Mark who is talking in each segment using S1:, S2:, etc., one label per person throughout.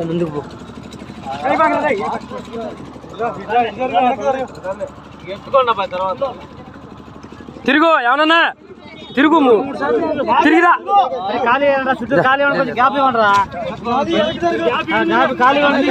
S1: ముందుకు పో తిరుగు ఏమన్నా? తిరుగు తిరిగిరా.
S2: ఖాళీ చుట్టూ ఖాళీ కొంచెం గ్యాప్ ఇవ్వండి రా గ్యాప్ ఖాళీ ఇవ్వండి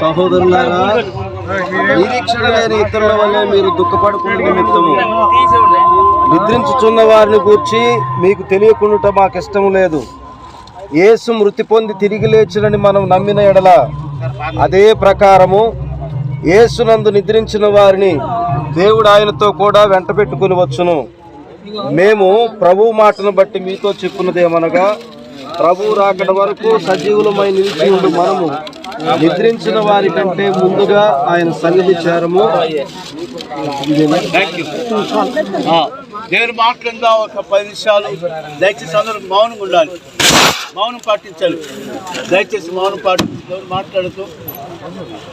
S3: సహోదరులారా నిరీక్షణ లేని ఇతరుల వల్ల మీరు దుఃఖపడకుండా నిమిత్తము. నిద్రించుచున్న వారిని గూర్చి మీకు తెలియకుండా మాకు ఇష్టం లేదు. యేసు మృతి పొంది తిరిగి లేచునని మనం నమ్మిన ఎడల అదే ప్రకారము యేసునందు నిద్రించిన వారిని దేవుడు ఆయనతో కూడా వెంట పెట్టుకుని వచ్చును. మేము ప్రభు మాటను బట్టి మీతో చెప్పున్నదేమనగా ప్రభు రాకడ వరకు సజీవులమై నిలిచి ఉండు మనము. నిద్రించిన వారి కంటే ముందుగా ఆయన సన్నిధి చేరము.
S4: దేవుని మాట్లాడిందా ఒక పది నిమిషాలు. దయచేసి అందరూ మౌనంగా ఉండాలి. మౌనం పాటించాలి. దయచేసి మౌనం పాటి దేవుడు మాట్లాడుతూ.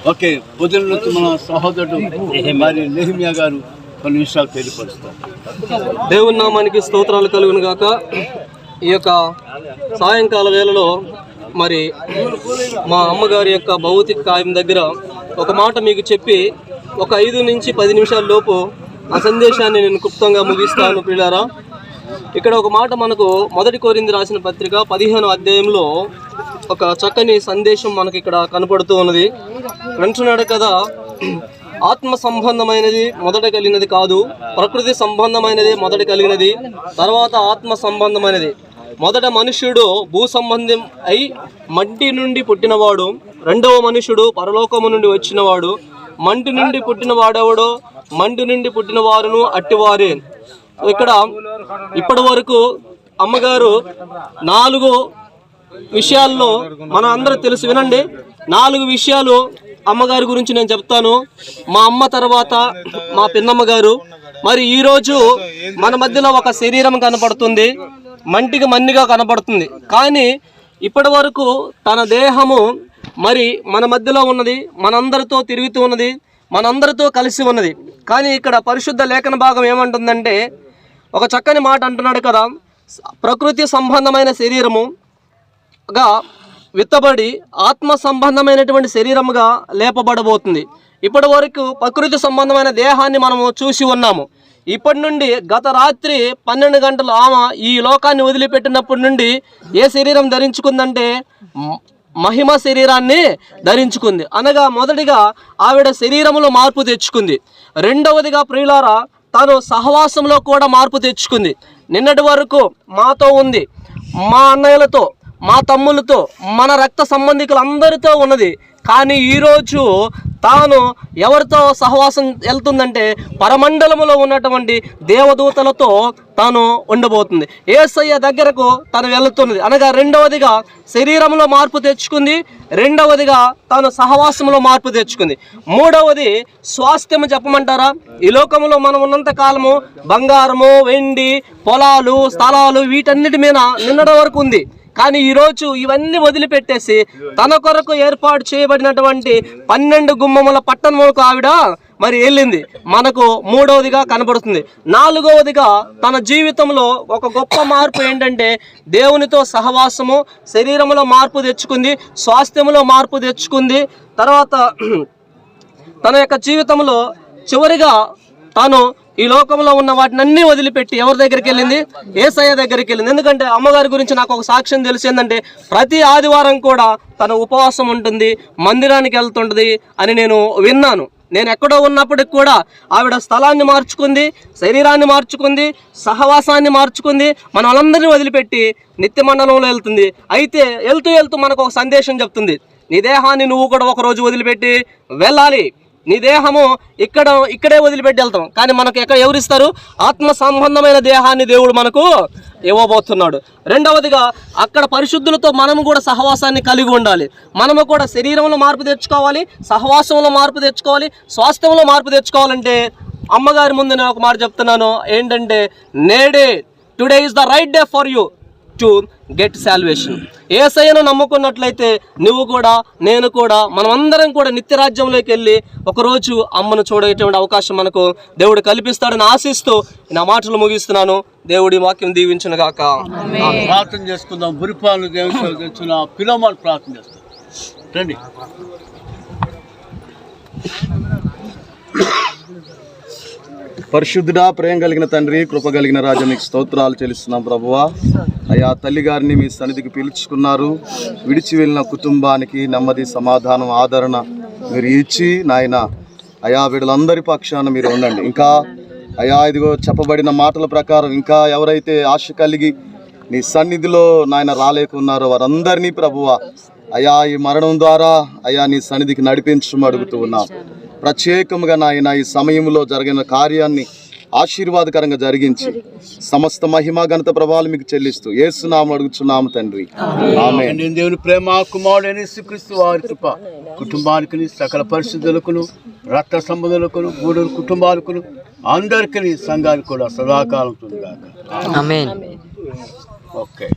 S4: ఓకే పొద్దున్నతో మన సహోదరుడు మరి నెహిమియా గారు కొన్ని విషయాలు తెలియపరుస్తాం
S1: దేవుని నామానికి స్తోత్రాలు కలుగును గాక. ఈ యొక్క సాయంకాల వేళలో మరి మా అమ్మగారి యొక్క భౌతిక కాయం దగ్గర ఒక మాట మీకు చెప్పి ఒక ఐదు నుంచి పది నిమిషాల లోపు ఆ సందేశాన్ని నేను క్లుప్తంగా ముగిస్తాను పిల్లారా ఇక్కడ ఒక మాట మనకు మొదటి కోరింది రాసిన పత్రిక పదిహేను అధ్యాయంలో ఒక చక్కని సందేశం మనకి ఇక్కడ కనపడుతూ ఉన్నది. వింటున్నాడు కదా ఆత్మ సంబంధమైనది మొదట కలిగినది కాదు ప్రకృతి సంబంధమైనది మొదట కలిగినది తర్వాత ఆత్మ సంబంధమైనది మొదట మనుష్యుడు భూ సంబంధం అయి మట్టి నుండి పుట్టినవాడు రెండవ మనుషుడు పరలోకము నుండి వచ్చినవాడు మంటి నుండి పుట్టినవాడెవడో మంటి నుండి పుట్టిన వారును అట్టివారే. ఇక్కడ ఇప్పటి వరకు అమ్మగారు నాలుగు విషయాల్లో మన అందరూ తెలుసు వినండి. నాలుగు విషయాలు అమ్మగారి గురించి నేను చెప్తాను. మా అమ్మ తర్వాత మా పిన్నమ్మ గారు. మరి ఈరోజు మన మధ్యలో ఒక శరీరం కనపడుతుంది. మంటికి మన్నిగా కనపడుతుంది. కానీ ఇప్పటి వరకు తన దేహము మరి మన మధ్యలో ఉన్నది. మనందరితో తిరుగుతూ ఉన్నది. మనందరితో కలిసి ఉన్నది. కానీ ఇక్కడ పరిశుద్ధ లేఖన భాగం ఏమంటుందంటే ఒక చక్కని మాట అంటున్నాడు కదా. ప్రకృతి సంబంధమైన శరీరముగా విత్తబడి ఆత్మ సంబంధమైనటువంటి శరీరముగా లేపబడబోతుంది. ఇప్పటి వరకు ప్రకృతి సంబంధమైన దేహాన్ని మనము చూసి ఉన్నాము. ఇప్పటి నుండి గత రాత్రి పన్నెండు గంటలు ఆమె ఈ లోకాన్ని వదిలిపెట్టినప్పటి నుండి ఏ శరీరం ధరించుకుందంటే మహిమ శరీరాన్ని ధరించుకుంది. అనగా మొదటిగా ఆవిడ శరీరంలో మార్పు తెచ్చుకుంది. రెండవదిగా ప్రియులారా తను సహవాసంలో కూడా మార్పు తెచ్చుకుంది. నిన్నటి వరకు మాతో ఉంది. మా అన్నయ్యలతో మా తమ్ములతో మన రక్త సంబంధికులందరితో ఉన్నది. కానీ ఈరోజు తాను ఎవరితో సహవాసం వెళ్తుందంటే పరమండలములో ఉన్నటువంటి దేవదూతలతో తాను ఉండబోతుంది. ఏసయ్య దగ్గరకు తను వెళుతున్నది. అనగా రెండవదిగా శరీరంలో మార్పు తెచ్చుకుంది. రెండవదిగా తాను సహవాసంలో మార్పు తెచ్చుకుంది. మూడవది స్వాస్థ్యము చెప్పమంటారా? ఈ లోకంలో మనం ఉన్నంత కాలము బంగారము వెండి పొలాలు స్థలాలు వీటన్నిటి మీద నిన్నటి వరకు ఉంది. కానీ ఈరోజు ఇవన్నీ వదిలిపెట్టేసి తన కొరకు ఏర్పాటు చేయబడినటువంటి పన్నెండు గుమ్మముల పట్టణములకు ఆవిడ మరి వెళ్ళింది. మనకు మూడవదిగా కనబడుతుంది. నాలుగవదిగా తన జీవితంలో ఒక గొప్ప మార్పు ఏంటంటే దేవునితో సహవాసము శరీరంలో మార్పు తెచ్చుకుంది స్వాస్థ్యములో మార్పు తెచ్చుకుంది. తర్వాత తన యొక్క జీవితంలో చివరిగా తాను ఈ లోకంలో ఉన్న వాటిని అన్ని వదిలిపెట్టి ఎవరి దగ్గరికి వెళ్ళింది? ఏసయ్య దగ్గరికి వెళ్ళింది. ఎందుకంటే అమ్మగారి గురించి నాకు ఒక సాక్ష్యం తెలిసి ఏంటంటే ప్రతి ఆదివారం కూడా తన ఉపవాసం ఉంటుంది మందిరానికి వెళ్తుంటుంది అని నేను విన్నాను. నేను ఎక్కడో ఉన్నప్పటికి కూడా ఆవిడ స్థలాన్ని మార్చుకుంది శరీరాన్ని మార్చుకుంది సహవాసాన్ని మార్చుకుంది మన వాళ్ళందరినీ వదిలిపెట్టి నిత్య మండలంలో వెళ్తుంది. అయితే వెళ్తూ వెళ్తూ మనకు ఒక సందేశం చెప్తుంది. నీ దేహాన్ని నువ్వు కూడా ఒక రోజు వదిలిపెట్టి వెళ్ళాలి. నీ దేహము ఇక్కడ ఇక్కడే వదిలిపెట్టి వెళ్తాం. కానీ మనకు ఎక్కడ ఎవరిస్తారు? ఆత్మ సంబంధమైన దేహాన్ని దేవుడు మనకు ఇవ్వబోతున్నాడు. రెండవదిగా అక్కడ పరిశుద్ధులతో మనము కూడా సహవాసాన్ని కలిగి ఉండాలి. మనము కూడా శరీరంలో మార్పు తెచ్చుకోవాలి సహవాసంలో మార్పు తెచ్చుకోవాలి స్వాస్థ్యంలో మార్పు తెచ్చుకోవాలంటే అమ్మగారి ముందు నేను ఒక మాట చెప్తున్నాను. ఏంటంటే నేడే today is the right day for you. To get salvation ఏసయ్యను నమ్ముకున్నట్లయితే నువ్వు కూడా నేను కూడా మనమందరం కూడా నిత్యరాజ్యంలోకి వెళ్ళి ఒకరోజు అమ్మను చూడేటువంటి అవకాశం మనకు దేవుడు కల్పిస్తాడని ఆశిస్తూ నా మాటలు ముగిస్తున్నాను. దేవుడి వాక్యం దీవించును గాక.
S4: ప్రార్థన చేసుకుందాం. తెచ్చిన పిలోమాలు ప్రార్థన చేస్తాం. రండి.
S5: పరిశుద్ధుడా ప్రేమ కలిగిన తండ్రి కృప కలిగిన రాజా మీకు స్తోత్రాలు చెల్లిస్తున్నాం ప్రభువా. అయ్యా తల్లి గారిని మీ సన్నిధికి పిలుచుకున్నారు. విడిచి వెళ్ళిన కుటుంబానికి నెమ్మది సమాధానం ఆదరణ మీరు ఇచ్చి నాయన అయా వీళ్ళందరి పక్షాన మీరు ఉండండి. ఇంకా అయా ఇదిగో చెప్పబడిన మాటల ప్రకారం ఇంకా ఎవరైతే ఆశ కలిగి నీ సన్నిధిలో నాయన రాలేకున్నారో వారందరినీ ప్రభువ అయా ఈ మరణం ద్వారా అయా నీ సన్నిధికి నడిపించమడుగుతూ ఉన్నాం. ప్రత్యేకముగా నాయన ఈ సమయంలో జరిగిన కార్యాన్ని ఆశీర్వాదకరంగా జరిగించి సమస్త మహిమ ఘనత ప్రభావాలు మీకు చెల్లిస్తూ ఏసునామం అడుగుచున్నాము తండ్రి. ఆమె
S4: నేను దేవుని ప్రేమ కుమారుడైన శ్రీక్రీస్తు వారి కృప కుటుంబానికి సకల పరిశుద్ధులకును రక్త సంబంధులకును మూడు కుటుంబాలకును అందరికీ సంఘానికి కూడా సదాకాలం. ఓకే.